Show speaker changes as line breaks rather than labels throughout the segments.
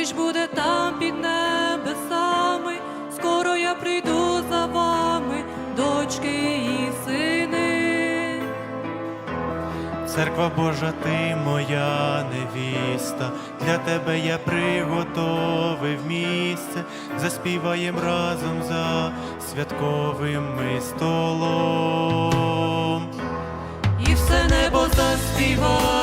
Зустріч буде там під небесами, скоро я прийду за вами, дочки і сини.
Церква Божа, ти моя невіста, для тебе я приготовив місце, заспіваєм разом за святковим ми столом.
І все небо заспіває.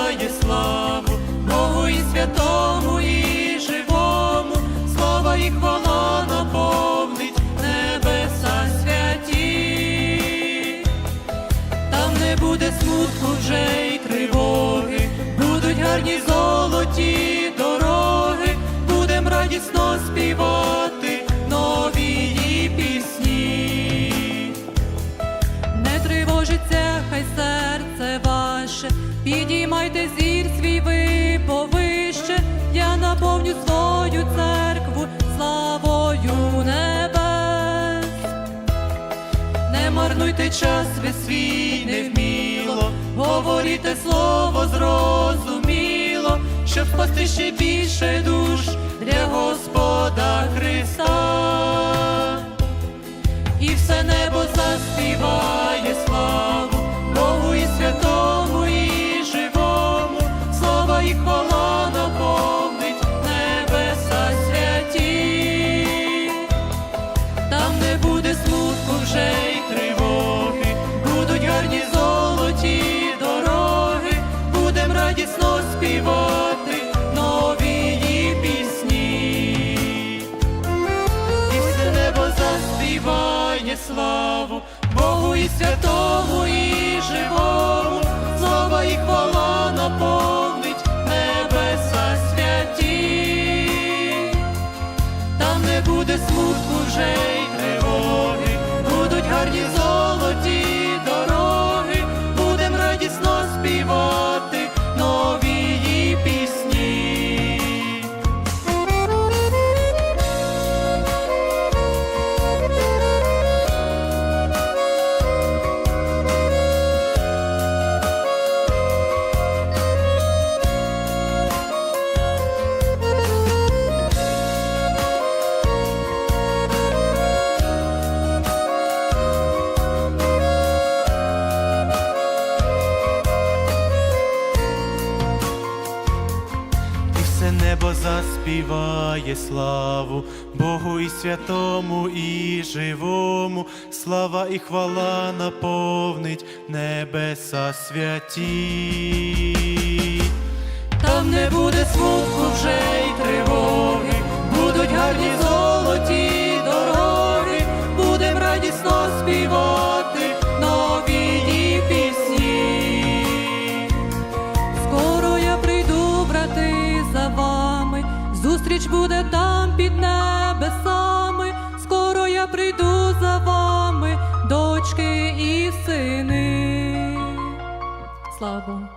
Смутку вже й тривоги, будуть гарні золоті дороги, будем радісно співати нові пісні. Не тривожиться, хай серце ваше, підіймайте зір свій ви повище, я наповню свою церкву славою небес. Не марнуйте час ви свій невміло, говорите слово зрозуміло, щоб спасти ще більше душ для Господа Христа славу Богу і святому, і все небо заспіває славу Богу і святому, і живому, слава і хвала наповнить небеса святі. Там не буде смутку вже й тривоги, будуть гарні зустріч буде там під небесами. Скоро я прийду за вами, дочки і сини. Слава.